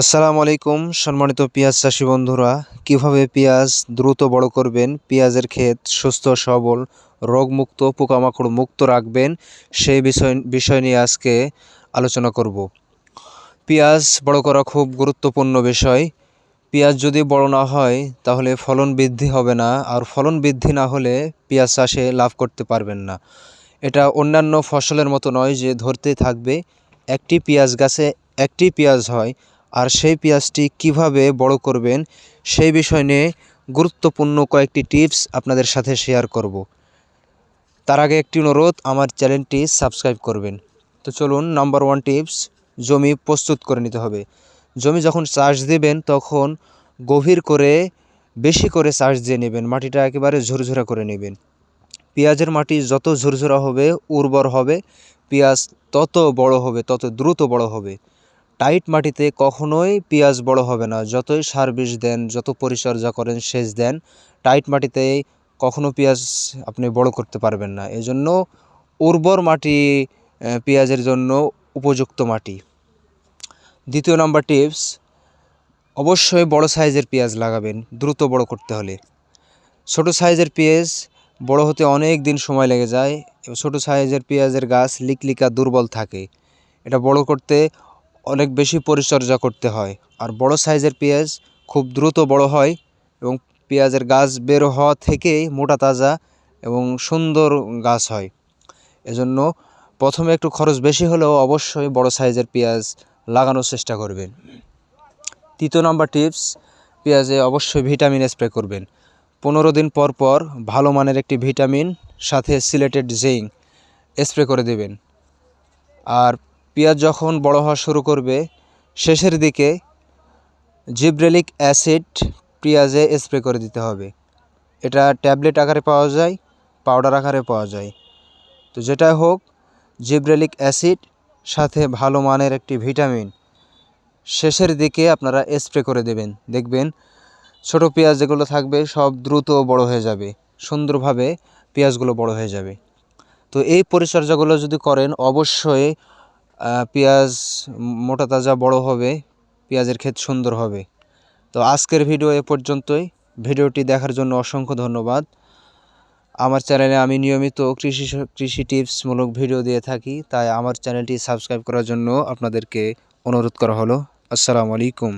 আসসালামু আলাইকুম, সম্মানিত পেঁয়াজ চাষি বন্ধুরা। কীভাবে পেঁয়াজ দ্রুত বড় করবেন, পেঁয়াজের ক্ষেত সুস্থ, সবল, রোগমুক্ত, পোকামাকড় মুক্ত রাখবেন, সেই বিষয় বিষয় নিয়ে আজকে আলোচনা করব। পেঁয়াজ বড় করা খুব গুরুত্বপূর্ণ বিষয়। পেঁয়াজ যদি বড় না হয়, তাহলে ফলন বৃদ্ধি হবে না, আর ফলন বৃদ্ধি না হলে পেঁয়াজ চাষে লাভ করতে পারবেন না। এটা অন্যান্য ফসলের মতো নয় যে ধরতে থাকবে, একটি পেঁয়াজ গাছে একটি পেঁয়াজ হয় আর সেই পেঁয়াজটি কীভাবে বড় করবেন সেই বিষয় নিয়ে গুরুত্বপূর্ণ কয়েকটি টিপস আপনাদের সাথে শেয়ার করব। তার আগে একটি অনুরোধ, আমার চ্যানেলটি সাবস্ক্রাইব করবেন। তো চলুন, নাম্বার ওয়ান টিপস, জমি প্রস্তুত করে নিতে হবে। জমি যখন চাষ দেবেন, তখন গভীর করে, বেশি করে চাষ দিয়ে নেবেন। মাটিটা একেবারে ঝুরঝুরা করে নেবেন। পেঁয়াজের মাটি যত ঝুরঝুরা হবে, উর্বর হবে। পেঁয়াজ তত বড় হবে, তত দ্রুত বড় হবে। টাইট মাটিতে কখনোই পেঁয়াজ বড় হবে না। যতই সার বিষ দেন, যত পরিচর্যা করেন, সেচ দেন, টাইট মাটিতে কখনো পেঁয়াজ আপনি বড় করতে পারবেন না। এজন্য উর্বর মাটি পেঁয়াজের জন্য উপযুক্ত মাটি। দ্বিতীয় নাম্বার টিপস, অবশ্যই বড় সাইজের পেঁয়াজ লাগাবেন দ্রুত বড় করতে হলে। ছোট সাইজের পেঁয়াজ বড় হতে অনেক দিন সময় লেগে যায়। ছোট সাইজের পেঁয়াজের গাছ লিকলিকা দুর্বল থাকে। এটা বড় করতে অনেক বেশি পরিচর্যা করতে হয়। আর বড় সাইজের পেঁয়াজ খুব দ্রুত বড় হয় এবং পেঁয়াজের গাছ বের হওয়া থেকেই মোটা তাজা এবং সুন্দর গাছ হয়। এজন্য প্রথমে একটু খরচ বেশি হলেও অবশ্যই বড় সাইজের পেঁয়াজ লাগানোর চেষ্টা করবেন। তৃতীয় নম্বর টিপস, পেঁয়াজে অবশ্যই ভিটামিন স্প্রে করবেন। পনেরো দিন পর পর ভালো মানের একটি ভিটামিন, সাথে সিলেটেড জিঙ্ক স্প্রে করে দেবেন। আর পেঁয়াজ যখন বড় হওয়া শুরু করবে, শেষের দিকে জিব্রেলিক অ্যাসিড পেঁয়াজে স্প্রে করে দিতে হবে। এটা ট্যাবলেট আকারে পাওয়া যায়, পাউডার আকারে পাওয়া যায়। তো যেটাই হোক, জিব্রেলিক অ্যাসিড সাথে ভালো মানের একটি ভিটামিন শেষের দিকে আপনারা স্প্রে করে দেবেন। দেখবেন ছোট পেঁয়াজ যেগুলো থাকবে সব দ্রুত বড় হয়ে যাবে, সুন্দরভাবে পেঁয়াজগুলো বড় হয়ে যাবে। তো এই পরিচর্যাগুলো যদি করেন, অবশ্যই পেঁয়াজ মোটা তাজা বড় হবে, পেঁয়াজের ক্ষেত সুন্দর হবে। তো আজকের ভিডিও এ পর্যন্তই। ভিডিওটি দেখার জন্য অসংখ্য ধন্যবাদ। আমার চ্যানেলে আমি নিয়মিত কৃষি কৃষি টিপসমূলক ভিডিও দিয়ে থাকি, তাই আমার চ্যানেলটি সাবস্ক্রাইব করার জন্য আপনাদেরকে অনুরোধ করা হলো। আসসালামু আলাইকুম।